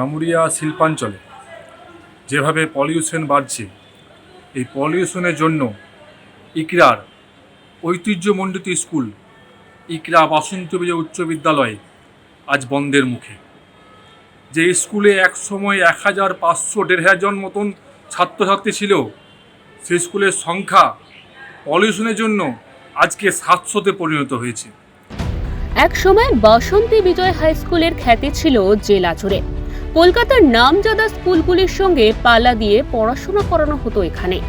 জামুরিয়া শিল্পাঞ্চলে যেভাবে পলিউশন বাড়ছে, এই পলিউশনের জন্য ইকরার ঐতিহ্যমণ্ডিত স্কুল ইকরা বাসন্তী উচ্চ বিদ্যালয় আজ বন্ধের মুখে। যে স্কুলে এক সময় এক হাজার পাঁচশো দেড় হাজার মতন ছাত্রছাত্রী ছিল সেই স্কুলের সংখ্যা পলিউশনের জন্য আজকে সাতশোতে পরিণত হয়েছে। এক সময় বাসন্তী বিজয় হাই স্কুলের খ্যাতি ছিল জেলা জুড়ে। কলকাতার নামজাদা স্কুলগুলির সঙ্গে পালা দিয়ে পড়াশোনা করানো হতো এখানে।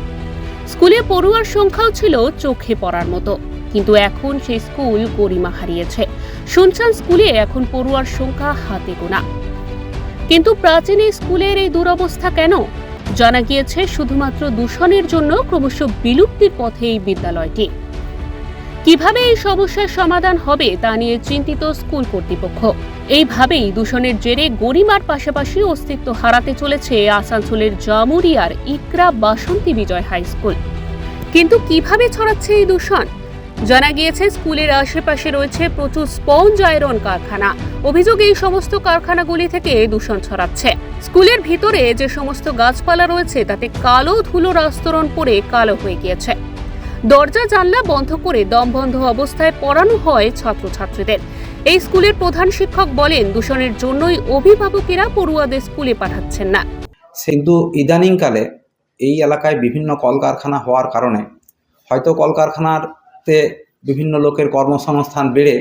স্কুলে পড়ুয়ার সংখ্যাও ছিল চোখে পড়ার মতো। কিন্তু এখন সেই স্কুল গরিমা হারিয়েছে। শুনছান স্কুলে এখন পড়ুয়ার সংখ্যা হাতে গোনা। কিন্তু প্রাচীন এই স্কুলের এই দুরবস্থা কেন? জানা গিয়েছে শুধুমাত্র দূষণের জন্য ক্রমশ বিলুপ্তির পথে এই বিদ্যালয়টি। কীভাবে এই সমস্যার সমাধান হবে তা নিয়ে চিন্তিত স্কুল কর্তৃপক্ষ? এইভাবেই দূষণের জেরে গরিমার পাশাপাশি অস্তিত্ব হারাতে চলেছে আসানসোলের জামুরিয়ার ইকরা বাসন্তী বিজয় হাই স্কুল। কিন্তু কীভাবে ছড়াচ্ছে এই দূষণ? জানা গিয়েছে, স্কুলের আশেপাশে রয়েছে প্রচুর স্পঞ্জ আয়রন কারখানা। অভিযোগ এই সমস্ত কারখানাগুলি থেকে দূষণ ছড়াচ্ছে। স্কুলের ভিতরে যে সমস্ত গাছপালা রয়েছে, তাতে কালো ধুলোর আস্তরণ পড়ে কালো হয়ে গিয়েছে। দরজা জানলা বন্ধ করে দমবন্ধ অবস্থায় পড়ানো হয় ছাত্রছাত্রীদের। এই স্কুলের প্রধান শিক্ষক বলেন, দূষণের জন্যই অভিভাবকেরা পড়ুয়াদের স্কুলে পাঠাচ্ছেন না। কিন্তু ইদানিংকালে এই এলাকায় বিভিন্ন কলকারখানা হওয়ার কারণে হয়তো কলকারখানাতে বিভিন্ন লোকের কর্মসংস্থান বেড়ে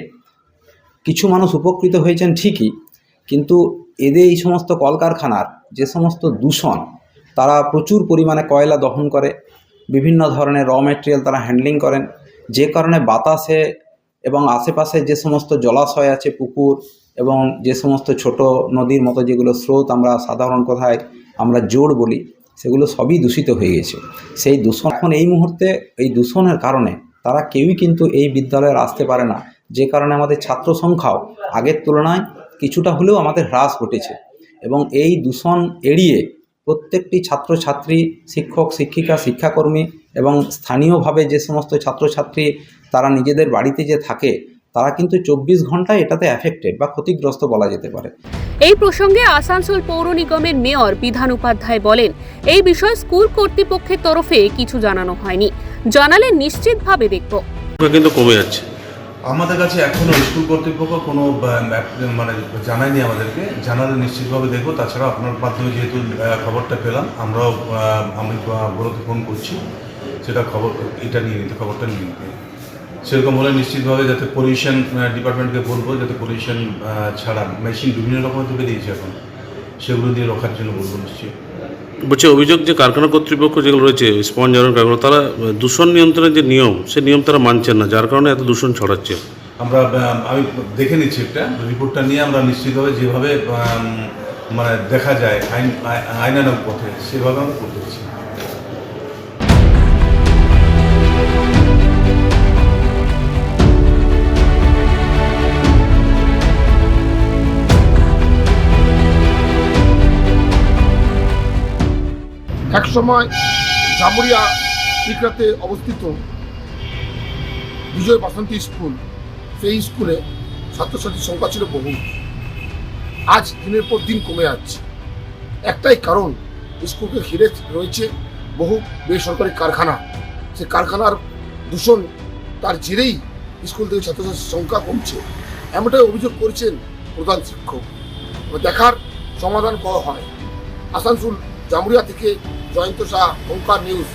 কিছু মানুষ উপকৃত হয়েছেন ঠিকই, কিন্তু এদের এই সমস্ত কলকারখানার যে সমস্ত দূষণ, তারা প্রচুর পরিমাণে কয়লা দহন করে, বিভিন্ন ধরনের র মেটেরিয়াল তারা হ্যান্ডলিং করেন, যে কারণে বাতাসে এবং আশেপাশে যে সমস্ত জলাশয় আছে, পুকুর এবং যে সমস্ত ছোট নদীর মতো যেগুলো স্রোত আমরা সাধারণ কথায় আমরা জোর বলি, সেগুলো সবই দূষিত হয়ে গেছে। সেই দূষণ এখন এই মুহূর্তে, এই দূষণের কারণে তারা কেউই কিন্তু এই বিদ্যালয়ে আসতে পারে না। যে কারণে আমাদের ছাত্র সংখ্যাও আগের তুলনায় কিছুটা হলেও আমাদের হ্রাস ঘটেছে এবং এই দূষণ এড়িয়ে প্রত্যেকটি ছাত্রছাত্রী, শিক্ষক, শিক্ষিকা, শিক্ষাকর্মী এবং স্থানীয়ভাবে যে সমস্ত ছাত্রছাত্রী তারা নিজেদের বাড়িতে যে থাকে তারা কিন্তু চব্বিশ ঘন্টায় এটাতে অ্যাফেক্টেড বা ক্ষতিগ্রস্ত বলা যেতে পারে। এই প্রসঙ্গে আসানসোল পৌর নিগমের মেয়র বিধান উপাধ্যায় বলেন এই বিষয়ে স্কুল কর্তৃপক্ষের তরফে কিছু জানানো হয়নি। জানালে নিশ্চিতভাবে দেখব। কিন্তু কমে যাচ্ছে। আমাদের কাছে এখনও স্কুল কর্তৃপক্ষ কোনো মানে জানায়নি আমাদেরকে। জানালে নিশ্চিতভাবে দেখব। তাছাড়া আপনার মাধ্যমে যেহেতু খবরটা পেলাম আমরাও আমি বড়তে ফোন করছি সেটা খবর এটা নিয়ে নিতে খবরটা নিয়ে নিতে। সেরকম হলে নিশ্চিতভাবে যাতে পলিউশন ডিপার্টমেন্টকে বলব যাতে পলিউশন ছাড়া মেশিন বিভিন্ন রকমের তো বেরিয়েছে এখন। সেগুলো দিয়ে রক্ষার জন্য বলব নিশ্চয়ই। বলছে অভিযোগ যে কারখানা কর্তৃপক্ষ যেগুলো রয়েছে স্পঞ্জ আয়রন কারখানা তারা দূষণ নিয়ন্ত্রণের যে নিয়ম সে নিয়ম তারা মানছেন না যার কারণে এত দূষণ ছড়াচ্ছে। আমরা আমি দেখে নিচ্ছি একটা রিপোর্টটা নিয়ে আমরা নিশ্চিতভাবে যেভাবে মানে দেখা যায় আইন আই- আইনানুগ পথে সেভাবে আমরা করতেছি একসময় জামুরিয়া টিকরাতে অবস্থিত বিজয় বাসন্তী স্কুল, সেই স্কুলে ছাত্রছাত্রীর সংখ্যা ছিল বহু। আজ দিনের পর দিন কমে যাচ্ছে। একটাই কারণ, স্কুলকে ঘিরে রয়েছে বহু বেসরকারি কারখানা। সে কারখানার দূষণ তার জেরেই স্কুল থেকে ছাত্রছাত্রীর সংখ্যা কমছে। এমনটাই অভিযোগ করেছেন প্রধান শিক্ষক। দেখার সমাধান করা হয়। আসানসোল জামুরিয়া থেকে জয়ন্ত শাহ ওঙ্কার নিউজ।